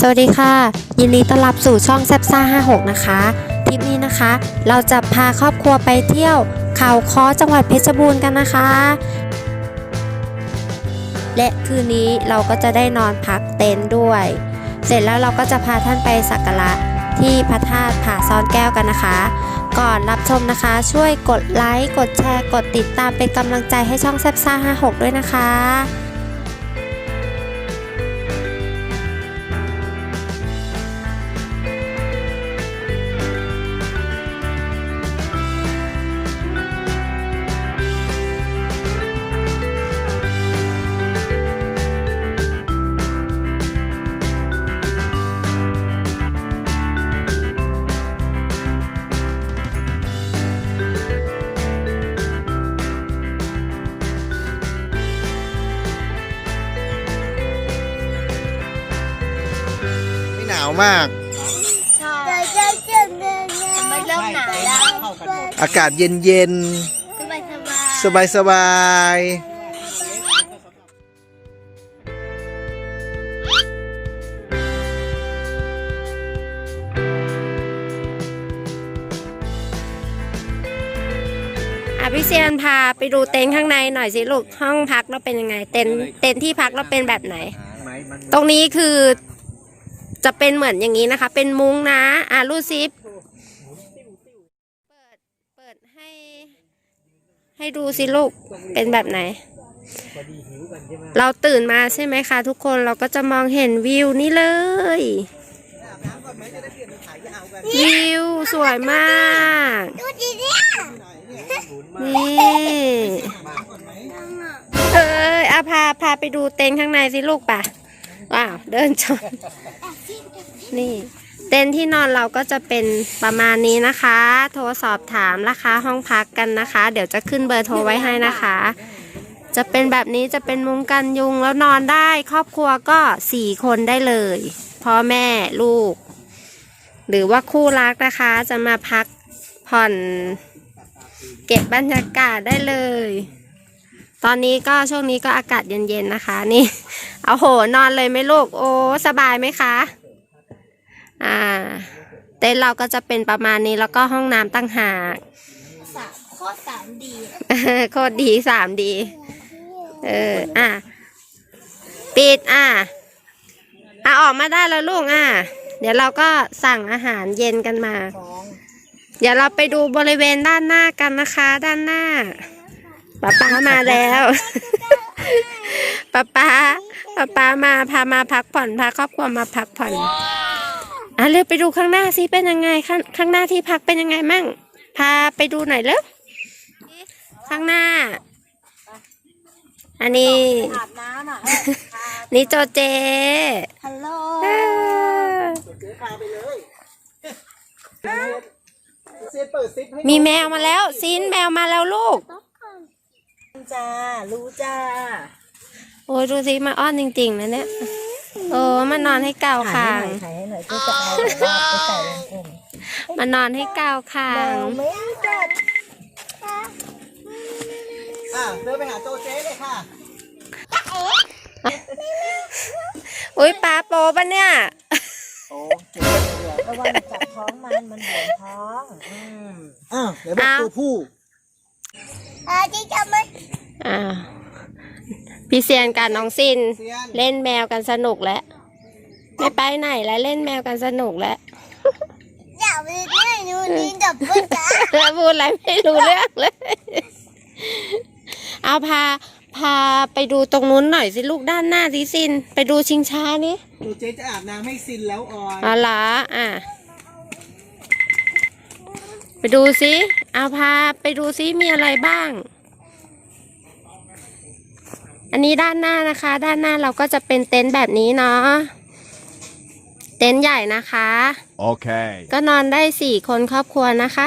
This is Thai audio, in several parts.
สวัสดีค่ะ ยินดีต้อนรับสู่ช่องแซบซ่า56 นะคะทริปนี้นะคะ เราจะพาครอบครัวไปเที่ยวเขาค้อจังหวัดเพชรบูรณ์กันนะคะ และคืนนี้เราก็จะได้นอนพักเต็นท์ด้วย เสร็จแล้วเราก็จะพาท่านไปสักการะที่พระธาตุผาซ่อนแก้วกันนะคะ ก่อนรับชมนะคะ ช่วยกดไลค์กดแชร์กดติดตามเป็นกำลังใจให้ช่องแซบซ่า56 ด้วยนะคะ ม่หนาวมากมันเริ่มหนาวแล้ว อากาศเย็นเย็นสบายสบายสบายสบายอะพี่เซียนพาไปดูเต็นท์ข้างในหน่อยสิลูกห้องพักเราเป็นยังไง เต็นท์เต็นท์ที่พักเราเป็นแบบไหน ตรงนี้คือ จะเป็นเหมือนอย่างนี้นะคะ เป็นมุ้งนะ อะรูดซิปเปิด เปิดให้ ให้ดูสิลูก เป็นแบบไหน เราตื่นมาใช่ไหมคะทุกคน เราก็จะมองเห็นวิวนี่เลย วิวสวยมาก ดูดีเนี่ยนี่เอ้ยอาพาพาไปดูเต็นท์ข้างในสิลูกป่ะว้าว เดินชน นี่เต็นท์ที่นอนเราก็จะเป็นประมาณนี้นะคะ โทรสอบถามราคาห้องพักกันนะคะ เดี๋ยวจะขึ้นเบอร์โทรไว้ให้นะคะ จะเป็นแบบนี้จะเป็นมุงกันยุงแล้วนอนได้ ครอบครัวก็สี่คนได้เลยพ่อแม่ลูก หรือว่าคู่รักนะคะ จะมาพักผ่อน เก็บบรรยากาศได้เลย ตอนนี้ก็ช่วงนี้ก็อากาศเย็นๆนะคะ นี่ เอาโหนอนเลยไหมลูกโอ้สบายไหมคะ อ่า เต็นท์เราก็จะเป็นประมาณนี้แล้วก็ห้องน้ำตั้งหากสามโคตรสามดีโคตรดีสามดี เออ อะ ปิดอะอะออกมาได้แล้วลูกอะ เดี๋ยวเราก็สั่งอาหารเย็นกันมา เดี๋ยวเราไปดูบริเวณด้านหน้ากันนะคะ ด้านหน้าป๊าป๊ามาแล้วป๊าป๊าป๊าป๊ามาพามาพักผ่อนพาครอบครัวมาพักผ่อน อะเร็วไปดูข้างหน้าสิเป็นยังไงข้างข้างหน้าที่พักเป็นยังไงมั่ง พาไปดูหน่อยเร็วข้างหน้า อันนี้ อาบน้ำอะนี่โจเจ ฮัลโหลเออเซียนเปิดซิปให้มีแมวมาแล้วซินแมวมาแล้วลูก จ้า รู้จ้า โอ้ยดูสิมาอ้อนจริงๆนะเนี่ย โอ้มานอนให้ก้าวคางถ่ายให้หน่อยก็จะเอาแบบว่าไปใส่ลงกลุ่มมานอนให้ก้าวคาง ไม่จัดอะเดินไปหาโจเจ๊เลยค่ะ อุ้ยปลาโปปะเนี่ย โอ้เจ๊ระวังจับท้องมันมันบวมท้องอืมอ้าวเดี๋ยวบอกอ้าวตัวผู้ อ่าที่จะไม่ อ่า พี่เซียนกับน้องซิน เซียนเล่นแมวกันสนุกแล้วไม่ไปไหนแล้วเล่นแมวกันสนุกแล้ว อยากไปเล่นนูนี่ดับเบิ้ลจ้าแล้วพูดอะไรไม่รู้เรื่องเลย เอาพาพาไปดูตรงนู้นหน่อยสิลูกด้านหน้าดิซิน ไปดูชิงช้านี่โจเจ๊จะอาบน้ำให้ซินแล้วออยอ๋อเหรออะ ไปดูสิเอาพาไปดูสิมีอะไรบ้าง อันนี้ด้านหน้านะคะ ด้านหน้าเราก็จะเป็นเต็นท์แบบนี้เนาะเต็นท์ใหญ่นะคะ Okay. ก็นอนได้สี่คนครอบครัวนะคะ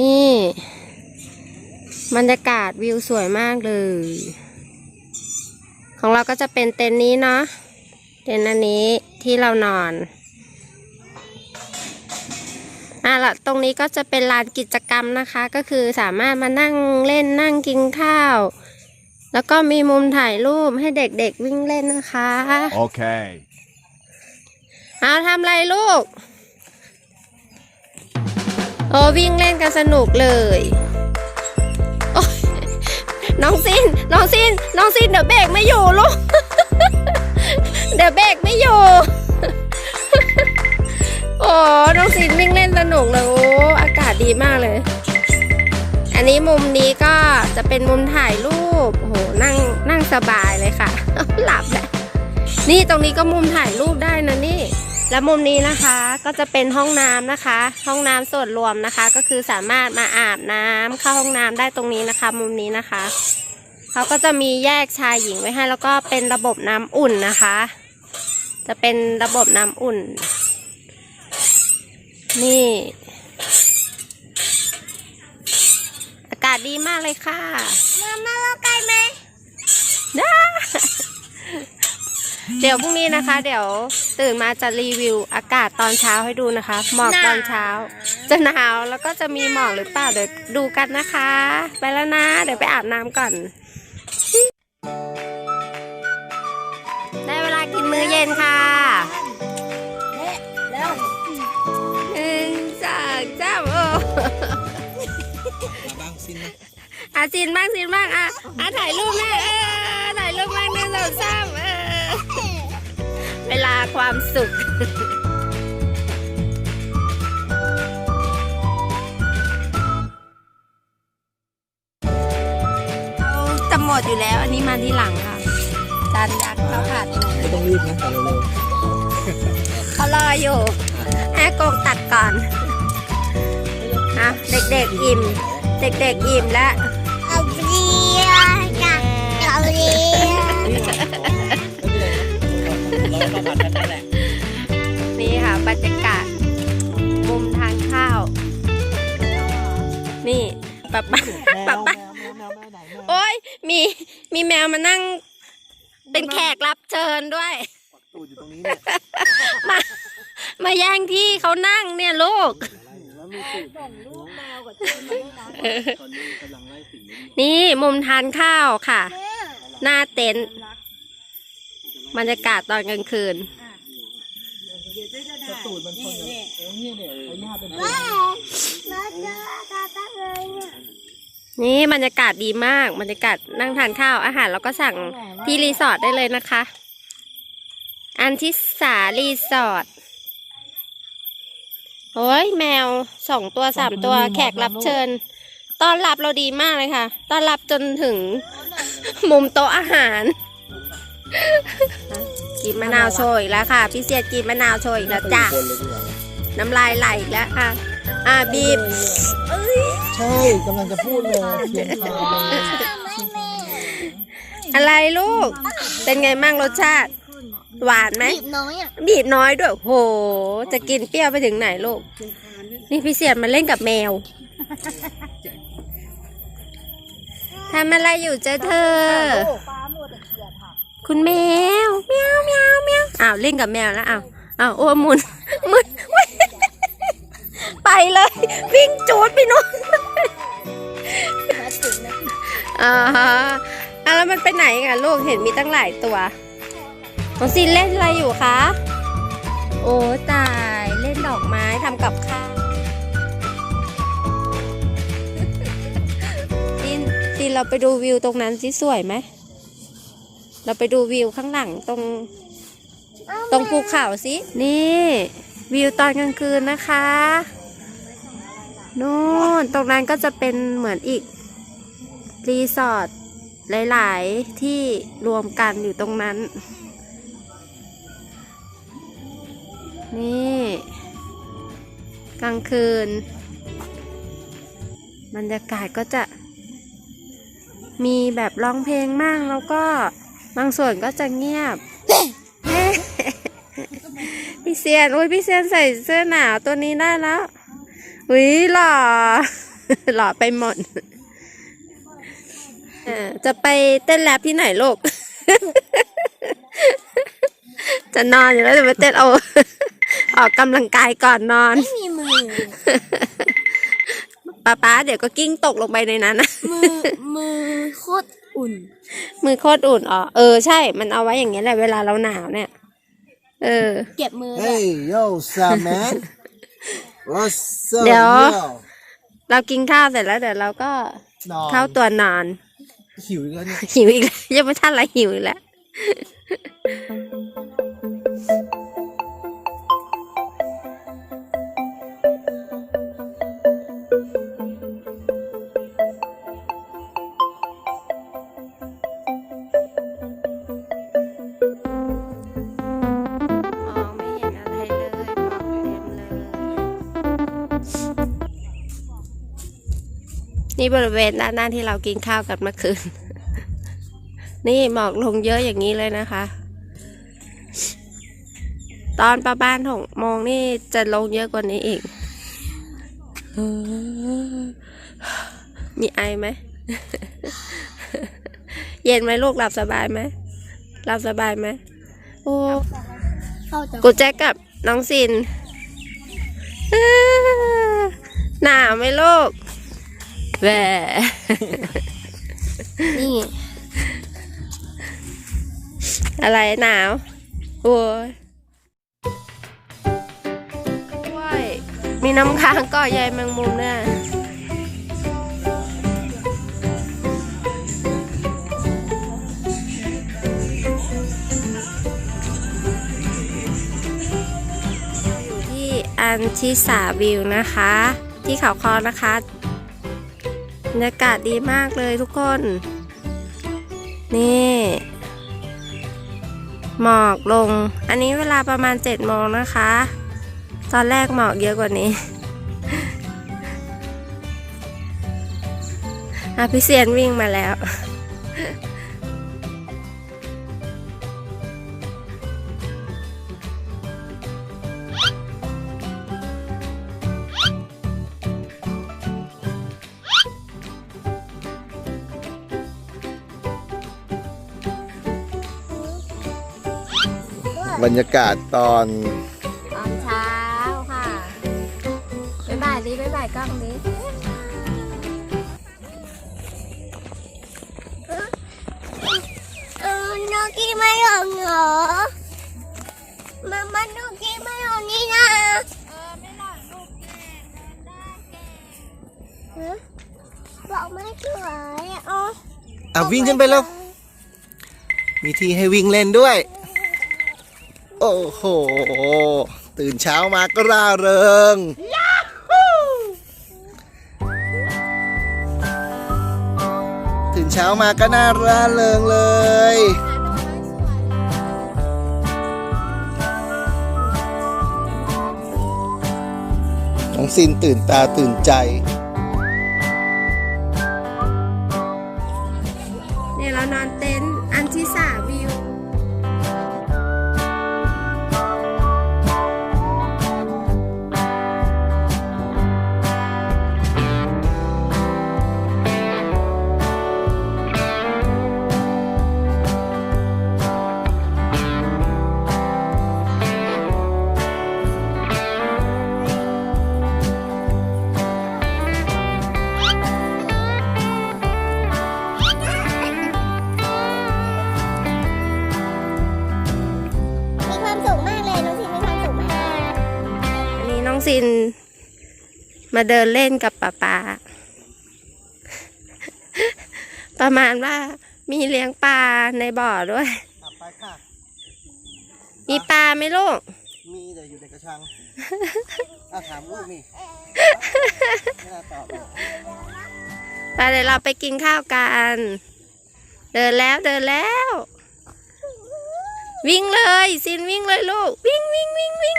นี่บรรยากาศวิวสวยมากเลย ของเราก็จะเป็นเต็นท์นี้เนาะเต็นท์อันนี้ที่เรานอนอะละตรงนี้ก็จะเป็นลานกิจกรรมนะคะ ก็คือสามารถมานั่งเล่นนั่งกินข้าว แล้วก็มีมุมถ่ายรูปให้เด็กๆวิ่งเล่นนะคะ Okay. เอาทำอะไรลูก โอ้วิ่งเล่นกันสนุกเลยโอ๊ยน้องซิน น้องซิน น้องซินเดี๋ยวเบรกไม่อยู่ลูก เดี๋ยวเบรกไม่อยู่ โอ้น้องซินวิ่งเล่นสนุกเลยโอ้อากาศดีมากเลย อันนี้มุมนี้ก็จะเป็นมุมถ่ายรู ปโอ้โหนั่งนั่งสบายเลยค่ะ หลับแหละนี่ตรงนี้ก็มุมถ่ายรูปได้นะนี่ และมุมนี้นะคะก็จะเป็นห้องน้ำนะคะ ห้องน้ำส่วนรวมนะคะ ก็คือสามารถมาอาบน้ำเข้าห้องน้ำได้ตรงนี้นะคะ มุมนี้นะคะเขาก็จะมีแยกชายหญิงไว้ให้ แล้วก็เป็นระบบน้ำอุ่นนะคะ จะเป็นระบบน้ำอุ่น นี่ากาศดีมากเลยค่ะ มามาเราไกลไหมได้เดี๋ยวพรุ่งนี้นะคะ เดี๋ยวตื่นมาจะรีวิวอากาศตอนเช้าให้ดูนะคะ หมอกตอนเช้า จะหนาวแล้วก็จะมีหมอกหรือเปล่าเดี๋ยวดูกันนะคะ ไปแล้วนะ เดี๋ยวไปอาบน้ำก่อน ได้เวลากินมื้อเย็นค่ะ อาซินบ้างซินบ้างอะอะถ่ายรูปแม่เออถ่ายรูปบ้างหนึ่งสองสามเออเวลาความสุขเขาจะหมดอยู่แล้ว อันนี้มาที่หลังค่ะจานยักษ์ข้าวผัดไม่ต้องรีบนะแต่เร็วเขารออยู่ให้กงตัดก่อนอะเด็กๆอิ่ม เด็กๆอิ่มแล้ว ๆเราประมาทกันนั่นแหละ นี่ค่ะบรรยากาศมุมทานข้าว นี่ป๊าป๊าแมป๊าวแมป๊าวแมวแมวแมวไหนแมวโอ้ยมีมีแมวมานั่ง เป็นแขกรับเชิญด้วยตูดอยู่ตรงนี้เนี่ยมามาแย่งที่เขานั่งเนี่ยลูกแล้วมีตูดส่งลูกแมวกับเจ้ามาด้วยนะตอนนี้กำลังไล่สิ่งนี้นี่มุมทานข้าวค่ะ หน้าเต็นท์ บรรยากาศตอนกลางคืนถ้าตูดมันชนกันโอ้เนี่ยเนี่ยไอ้หน้าเป็นแล้วนี่ยนี่บรรยากาศดีมากบรรยากาศนั่งทานข้าวอาหารเราก็สั่งที่รีสอร์ทได้เลยนะคะ อันทิสารีสอร์ทโอ้ยแมวสองตัวสามตัวแขกรับเชิญต้อนรับเราดีมากเลยค่ะต้อนรับจนถึงมุมโต๊ะอาหาร กินมะนาวโชยอีกแล้วค่ะ พี่เสียกินมะนาวโชยอีกแล้วจ้ะคนเลยดีกว่าน้ำลายไหลอีกแล้วอะ อะบีบใช่กำลังจะพูดเลยเพียงคาเลยไม่แม่อะไรลูก เป็นไงมั่งรสชาติ หวานไหมบีบน้อยอะบีบน้อยด้วยโห จะกินเปรี้ยวไปถึงไหนลูก นี่พี่เสียนมาเล่นกับแมวทำอะไรอยู่เจ้าเธอ คุณแมวแมวแมวแมวอ้าวเล่นกับแมวแล้วอ้าวอ้าวโอ้หมุนหมุนไปเลย วิ่งจูดไปนู่นอ่าฮะอะแล้วมันไปไหนกันลูกเห็นมีตั้งหลายตัวน้องซินเล่นอะไรอยู่คะ โอ้ตายเล่นดอกไม้ทำกับข้าวซินซินเราไปดูวิวตรงนั้นสิสวยไหม เราไปดูวิวข้างหลังตรง ตรงภูเขาสิ นี่ วิวตอนกลางคืนนะคะนู่นตรงนั้นก็จะเป็นเหมือนอีก รีสอร์ทหลาย ๆ ที่รวมกันอยู่ตรงนั้น นี่ กลางคืน บรรยากาศก็จะมีแบบร้องเพลงมั่งแล้วก็ บางส่วนก็จะเงียบพี่เซียนอุ้ยพี่เซียนใส่เสื้อหนาวตัวนี้ได้แล้วอุ้ยหล่อหล่อไปหมดเอ่อจะไปเต้นแรปที่ไหนลูก จะนอนอยู่แล้วจะไปเต้นเอาออกกำลังกายก่อนนอน ไม่มีมือป้าป๊าเดี๋ยวก็กิ้งตกลงไปในนั้นนะมือมือโคตร อุ่น มือโคตรอุ่นอ๋อเออใช่ มันเอาไว้อย่างเงี้ยแหละเวลาเราหนาวเนี่ย เออ เก็บมือเฮ้ยโย่ซาแมน What's up เดี๋ยว yo เรากินข้าวเสร็จแล้วเดี๋ยวเราก็นอนเข้าตัวนอน หิวอีกแล้วเนี่ย หิวอีกแล้วยังไม่ทันอะไรหิวอีกแล้ว นี่บริเวณด้านหน้าที่เรากินข้าวกันเมื่อคืน นี่หมอกลงเยอะอย่างนี้เลยนะคะ ตอนประมาณหกโมงนี่จะลงเยอะกว่านี้อีกเออมีไอไหม เย็นไหมลูกหลับสบายไหมหลับสบายไหมโอ้เข้าจะกูแจ็คกับน้องซินเอ้อหนาวไหมลูก แหวนี่อะไรหนาวโอ้ยว้ยมีน้ำค้างเก็ใยแมงมุมเนี่ยอยู่ที่อันชิสาวิวนะคะ ที่เขาคอนะคะ บรรยากาศดีมากเลยทุกคน นี่ หมอกลง อันนี้เวลาประมาณ7จ็ดโมงนะคะ ตอนแรกหมอกเยอะกว่านี้อภิเซียนวิ่งมาแล้ว บรรยากาศตอนตอนเช้าค่ะบ๊ายบายดิบ๊ายบายกล้องดิเออนกกี้ไม่ลงเหรอมามันนกกี้ไม่ลงนี่นะเออไม่หลังลูกแก่ได้แก่บอกไม่สวยอะอ๋ออะวิ่งขึ้นไปแล้ว มีที่ให้วิ่งเล่นด้วย โอ้โห ตื่นเช้ามาก็ร่าเริง ตื่นเช้ามาก็น่าร่าเริงเลย น้องซินตื่นตาตื่นใจ ซิน มาเดินเล่นกับป๊าป๊าประมาณว่ามีเลี้ยงปลาในบ่อด้วยไปค่ะ มีปลาไหมลูก มีแต่อยู่ในกระชังอะถามลูกนี่ไม่น่าตอบเลยไปเดี๋ยวเราไปกินข้าวกัน เดินแล้วเดินแล้ว วิ่งเลยซินวิ่งเลยลูก วิ่งวิ่งวิ่งวิ่ง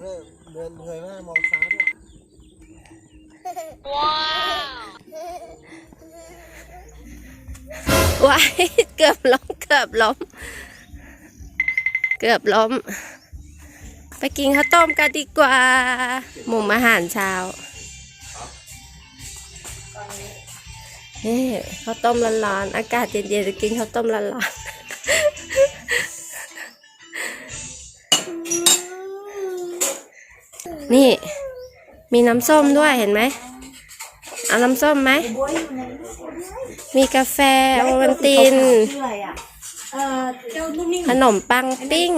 เริ่มเดินเงยหน้ามองฟ้าด้วยว้ายเกือบล้มเกือบล้มเกือบล้ม ไปกินข้าวต้มกันดีกว่าหมุมอาหารเช้าเฮ้ข้าวต้มร้อนๆอากาศเย็นๆจะกินข้าวต้มร้อนๆ นี่ มีน้ำส้มด้วยเห็นไหมเอาน้ำส้มไหม มีกาแฟโอวัลตินเอ่อเจ้านุ่มนิ่มขนมปังปิ้ง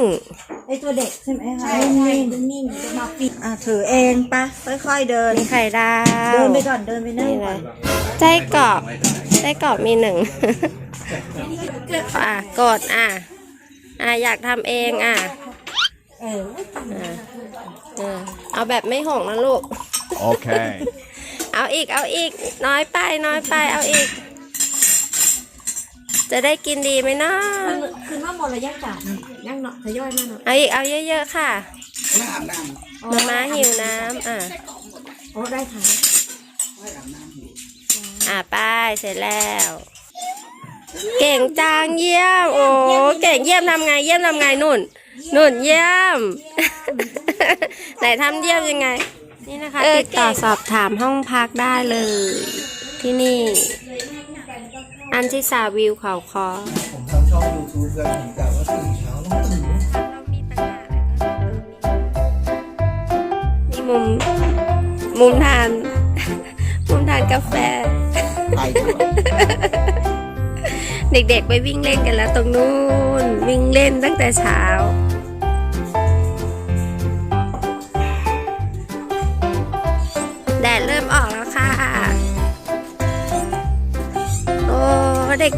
ไอตัวเด็กใช่ไหมคะนุ่มนิ่มนุ่มนิ่มจะมาปิดอะถือเองปะค่อยๆเดิน มีไข่ดาว เดินไปก่อนเดินไปนั่งนี่ก่เลอนยไส้กรอบไส้กรอบมีหนึ่งอะกดอะ อะอยากทำเองอะเอออะ เออเอาแบบไม่หงนะลูก Okay. เอาอีกเอาอีก น้อยไปน้อยไปเอาอีก จะได้กินดีไหมเนาะคือว่าหมดระยะจัดยังเนาะทยอยมาเนาะเอาอีกเอาเยอะๆค่ะมาม้าหิวน้ำอะโอ้ได้ค่ะอะไป้ายเสร็จแล้ว เก่งจังเยี่ยม โอ้เก่งเยี่ยมทำไงเยี่ยมทำไงนุ่น นุ่นเยี่ยม ไหนทำเยี่ยมยังไง นี่นะคะติดต่อสอบถามห้องพักได้เลย ที่นี่ อันที่สาวิวเขาคอผมทำช่อง YouTube กันผมกะว่าตื่นเช้าต้องตื่นนี่มุม มุมทาน มุมทานกาแฟไปดีกว่าเด็กๆไปวิ่งเล่นกันแล้วตรงนู้น วิ่งเล่นตั้งแต่เช้า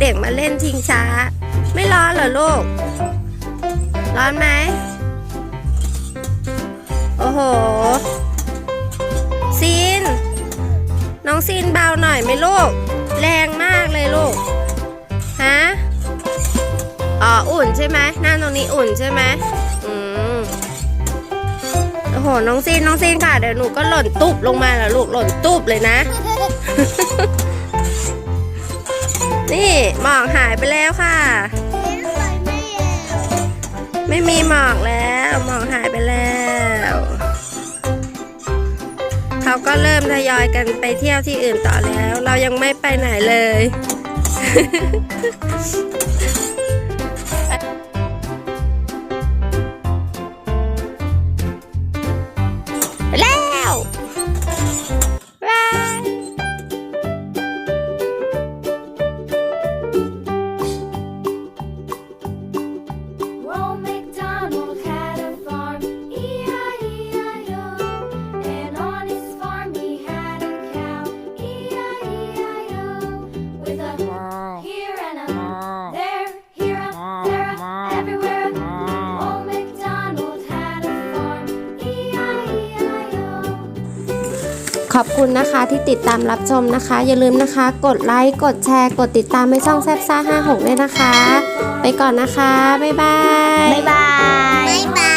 ด็กๆมาเล่นทิงช้า ไม่ร้อนเหรอลูก ร้อนไหม โอ้โห ซีน น้องซีนเบาหน่อยไหมลูก แรงมากเลยลูก ฮะ อ๋อ อุ่นใช่ไหมหน้าตรงนี้อุ่นใช่ไหมอืมโอ้โห น้องซีน น้องซีนค่ะ เดี๋ยวหนูก็หล่นตุบลงมาแล้วลูก หล่นตุบเลยนะ นี่หมอกหายไปแล้วค่ะ ไม่มีหมอกแล้วหมอกหายไปแล้ว เขาก็เริ่มทยอยกันไปเที่ยวที่อื่นต่อแล้ว เรายังไม่ไปไหนเลย ขอบคุณนะคะที่ติดตามรับชมนะคะ อย่าลืมนะคะ กดไลค์กดแชร์ กดติดตามให้ช่องแซบซ่า56ด้วยนะคะ ไปก่อนนะคะ บ๊ายบาย บ๊ายบาย บ๊ายบาย